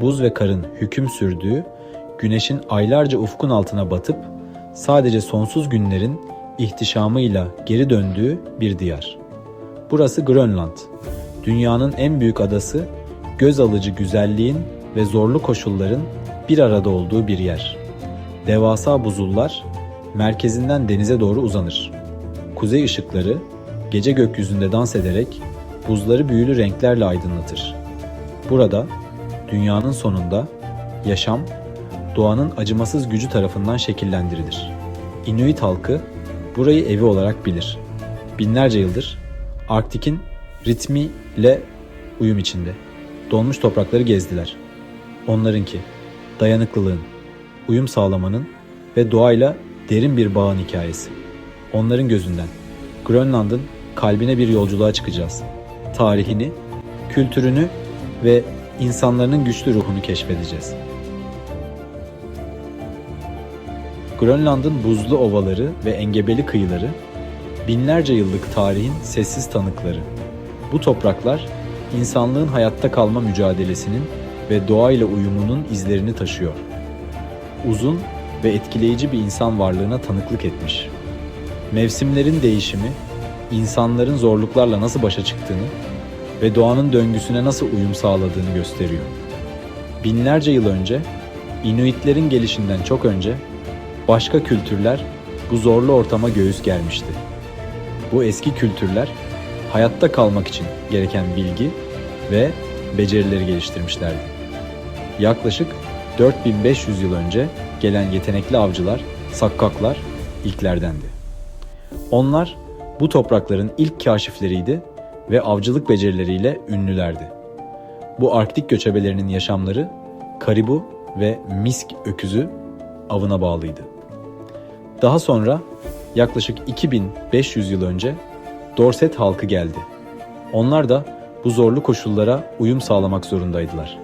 buz ve karın hüküm sürdüğü, güneşin aylarca ufkun altına batıp sadece sonsuz günlerin ihtişamıyla geri döndüğü bir diyar. Burası Grönland. Dünyanın en büyük adası, göz alıcı güzelliğin ve zorlu koşulların bir arada olduğu bir yer. Devasa buzullar merkezinden denize doğru uzanır. Kuzey ışıkları gece gökyüzünde dans ederek buzları büyülü renklerle aydınlatır. Burada dünyanın sonunda yaşam doğanın acımasız gücü tarafından şekillendirilir. Inuit halkı burayı evi olarak bilir. Binlerce yıldır Arktik'in ritmiyle uyum içinde. Donmuş toprakları gezdiler. Onlarınki dayanıklılığın, uyum sağlamanın ve doğayla derin bir bağın hikayesi. Onların gözünden Grönland'ın kalbine bir yolculuğa çıkacağız. Tarihini, kültürünü ve insanların güçlü ruhunu keşfedeceğiz. Grönland'ın buzlu ovaları ve engebeli kıyıları, binlerce yıllık tarihin sessiz tanıkları. Bu topraklar, insanlığın hayatta kalma mücadelesinin ve doğayla uyumunun izlerini taşıyor. Uzun ve etkileyici bir insan varlığına tanıklık etmiş. Mevsimlerin değişimi, insanların zorluklarla nasıl başa çıktığını ve doğanın döngüsüne nasıl uyum sağladığını gösteriyor. Binlerce yıl önce, Inuitlerin gelişinden çok önce başka kültürler bu zorlu ortama göğüs germişti. Bu eski kültürler hayatta kalmak için gereken bilgi ve becerileri geliştirmişlerdi. Yaklaşık 4500 yıl önce gelen yetenekli avcılar, sakkaklar ilklerdendi. Onlar bu toprakların ilk kaşifleriydi ve avcılık becerileriyle ünlülerdi. Bu Arktik göçebelerinin yaşamları karibu ve misk öküzü avına bağlıydı. Daha sonra yaklaşık 2500 yıl önce Dorset halkı geldi. Onlar da bu zorlu koşullara uyum sağlamak zorundaydılar.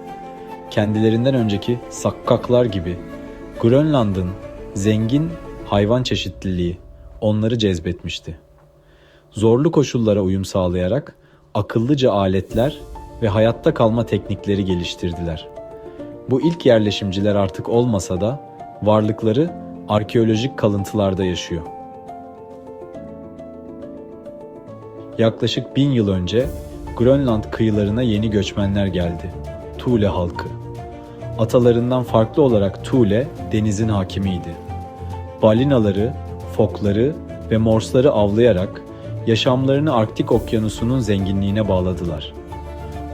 Kendilerinden önceki sakkaklar gibi Grönland'ın zengin hayvan çeşitliliği onları cezbetmişti. Zorlu koşullara uyum sağlayarak akıllıca aletler ve hayatta kalma teknikleri geliştirdiler. Bu ilk yerleşimciler artık olmasa da varlıkları arkeolojik kalıntılarda yaşıyor. Yaklaşık bin yıl önce Grönland kıyılarına yeni göçmenler geldi. Thule halkı. Atalarından farklı olarak Thule denizin hakimiydi. Balinaları, fokları ve morsları avlayarak yaşamlarını Arktik okyanusunun zenginliğine bağladılar.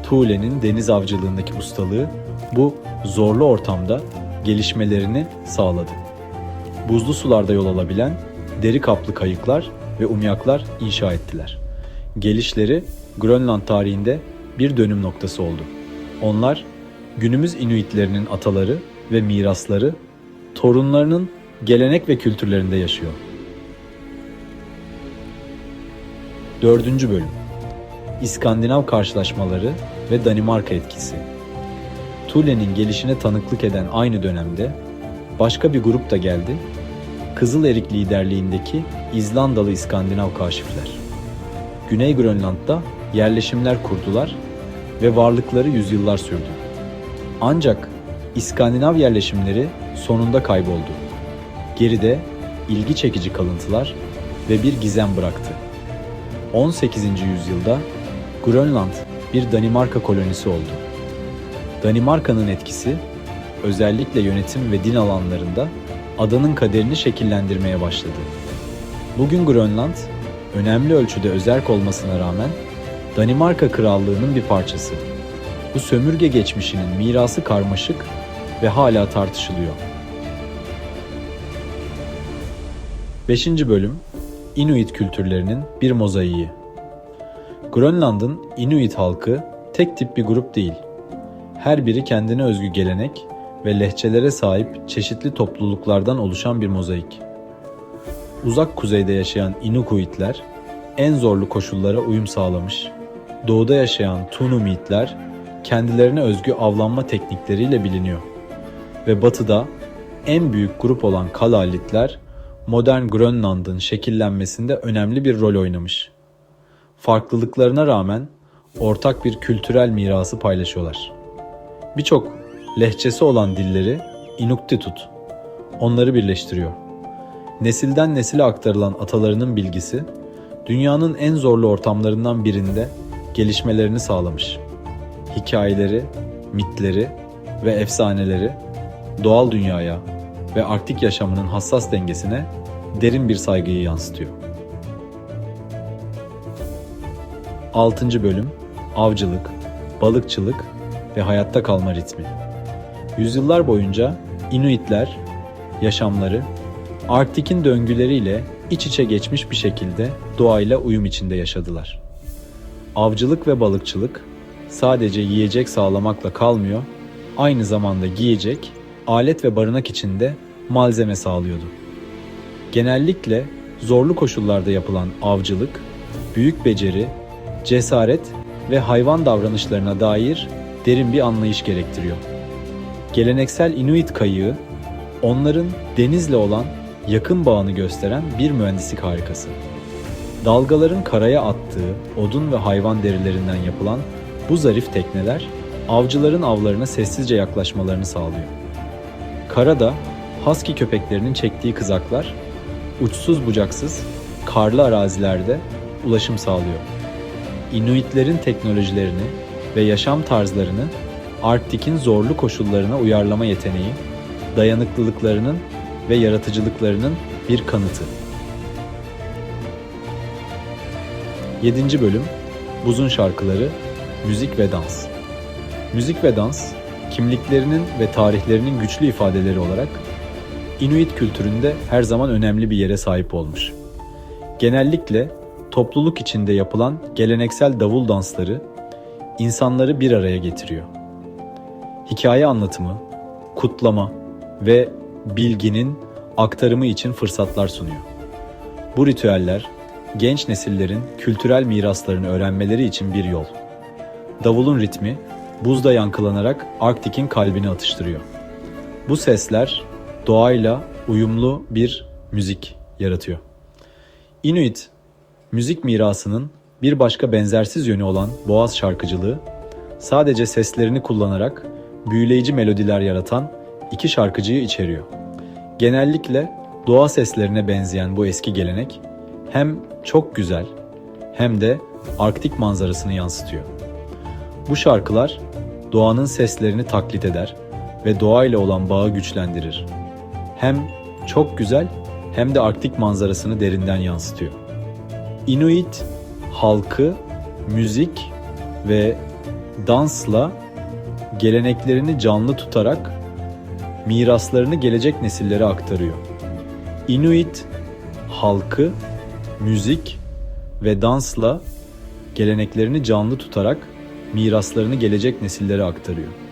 Thule'nin deniz avcılığındaki ustalığı bu zorlu ortamda gelişmelerini sağladı. Buzlu sularda yol alabilen deri kaplı kayıklar ve umyaklar inşa ettiler. Gelişleri Grönland tarihinde bir dönüm noktası oldu. Onlar günümüz Inuitlerinin ataları ve mirasları torunlarının gelenek ve kültürlerinde yaşıyor. Dördüncü bölüm İskandinav karşılaşmaları ve Danimarka etkisi. Thule'nin gelişine tanıklık eden aynı dönemde başka bir grup da geldi. Kızıl Erik liderliğindeki İzlandalı İskandinav kaşifler. Güney Grönland'da yerleşimler kurdular ve varlıkları yüzyıllar sürdü. Ancak İskandinav yerleşimleri sonunda kayboldu. Geride ilgi çekici kalıntılar ve bir gizem bıraktı. 18. yüzyılda Grönland bir Danimarka kolonisi oldu. Danimarka'nın etkisi özellikle yönetim ve din alanlarında adanın kaderini şekillendirmeye başladı. Bugün Grönland önemli ölçüde özerk olmasına rağmen Danimarka Krallığı'nın bir parçası. Bu sömürge geçmişinin mirası karmaşık ve hala tartışılıyor. 5. bölüm Inuit kültürlerinin bir mozaiği. Grönland'ın Inuit halkı tek tip bir grup değil. Her biri kendine özgü gelenek ve lehçelere sahip çeşitli topluluklardan oluşan bir mozaik. Uzak kuzeyde yaşayan Inukuitler en zorlu koşullara uyum sağlamış. Doğuda yaşayan Tunumitler kendilerine özgü avlanma teknikleriyle biliniyor. Ve batıda en büyük grup olan Kalalitler modern Grönland'ın şekillenmesinde önemli bir rol oynamış. Farklılıklarına rağmen ortak bir kültürel mirası paylaşıyorlar. Birçok lehçesi olan dilleri Inuktitut. Onları birleştiriyor. Nesilden nesile aktarılan atalarının bilgisi, dünyanın en zorlu ortamlarından birinde gelişmelerini sağlamış. Hikayeleri, mitleri ve efsaneleri doğal dünyaya ve Arktik yaşamının hassas dengesine derin bir saygıyı yansıtıyor. 6. bölüm Avcılık, balıkçılık ve hayatta kalma ritmi. Yüzyıllar boyunca Inuitler yaşamları Arktik'in döngüleriyle iç içe geçmiş bir şekilde doğayla uyum içinde yaşadılar. Avcılık ve balıkçılık sadece yiyecek sağlamakla kalmıyor, aynı zamanda giyecek, alet ve barınak içinde malzeme sağlıyordu. Genellikle zorlu koşullarda yapılan avcılık, büyük beceri, cesaret ve hayvan davranışlarına dair derin bir anlayış gerektiriyor. Geleneksel Inuit kayığı, onların denizle olan yakın bağını gösteren bir mühendislik harikası. Dalgaların karaya attığı odun ve hayvan derilerinden yapılan bu zarif tekneler avcıların avlarına sessizce yaklaşmalarını sağlıyor. Karada husky köpeklerinin çektiği kızaklar uçsuz bucaksız karlı arazilerde ulaşım sağlıyor. Inuitlerin teknolojilerini ve yaşam tarzlarını Arktik'in zorlu koşullarına uyarlama yeteneği, dayanıklılıklarının ve yaratıcılıklarının bir kanıtı. 7. bölüm Buzun şarkıları, müzik ve dans. Müzik ve dans, kimliklerinin ve tarihlerinin güçlü ifadeleri olarak Inuit kültüründe her zaman önemli bir yere sahip olmuş. Genellikle topluluk içinde yapılan geleneksel davul dansları insanları bir araya getiriyor. Hikaye anlatımı, kutlama ve bilginin aktarımı için fırsatlar sunuyor. Bu ritüeller genç nesillerin kültürel miraslarını öğrenmeleri için bir yol. Davulun ritmi buzda yankılanarak Arktik'in kalbini atıştırıyor. Bu sesler doğayla uyumlu bir müzik yaratıyor. Inuit müzik mirasının bir başka benzersiz yönü olan boğaz şarkıcılığı sadece seslerini kullanarak büyüleyici melodiler yaratan iki şarkıcıyı içeriyor. Genellikle doğa seslerine benzeyen bu eski gelenek hem çok güzel hem de Arktik manzarasını yansıtıyor. Bu şarkılar doğanın seslerini taklit eder ve doğayla olan bağı güçlendirir. Hem çok güzel hem de Arktik manzarasını derinden yansıtıyor. Inuit halkı müzik ve dansla geleneklerini canlı tutarak miraslarını gelecek nesillere aktarıyor. Inuit halkı müzik ve dansla geleneklerini canlı tutarak miraslarını gelecek nesillere aktarıyor.